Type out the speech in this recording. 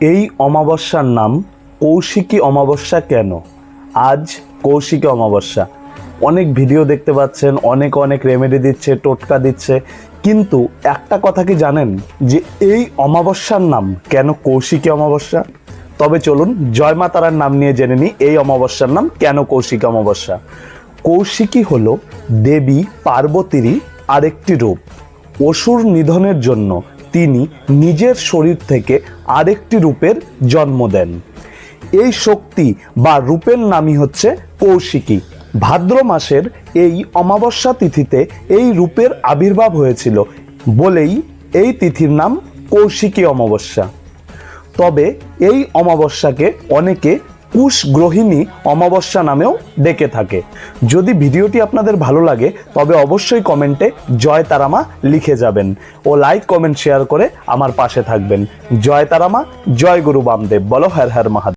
এই অমাবস্যার নাম কৌশিকী অমাবস্যা কেন? আজ কৌশিকী অমাবস্যা। অনেক ভিডিও দেখতে পাচ্ছেন, অনেক অনেক রেমেডি দিচ্ছে, টোটকা দিচ্ছে। কিন্তু একটা কথা কি জানেন? যে এই অমাবস্যার নাম কেন কৌশিকী অমাবস্যা? তবে চলুন জয় মা তারার নাম নিয়ে জেনে নিই এই অমাবস্যার নাম কেন কৌশিকী অমাবস্যা। কৌশিকী হলো দেবী পার্বতীরই আরেকটি রূপ। অসুর নিধনের জন্য তিনি নিজের শরীর থেকে আরেকটি রূপের জন্ম দেন। এই শক্তি বা রূপের নামই হচ্ছে কৌশিকী। ভাদ্র মাসের এই অমাবস্যা তিথিতে এই রূপের আবির্ভাব হয়েছিল বলেই এই তিথির নাম কৌশিকী অমাবস্যা। তবে এই অমাবস্যাকে অনেকে কুশ গ্রহিণী অমাবস্যা নামেও ডেকে থাকে। যদি ভিডিওটি আপনাদের ভালো লাগে, তবে অবশ্যই কমেন্টে জয় তারামা লিখে যাবেন ও লাইক, কমেন্ট, শেয়ার করে আমার পাশে থাকবেন। জয় তারামা, জয় গুরু বামদেব। বলো হর হর মহাদেব।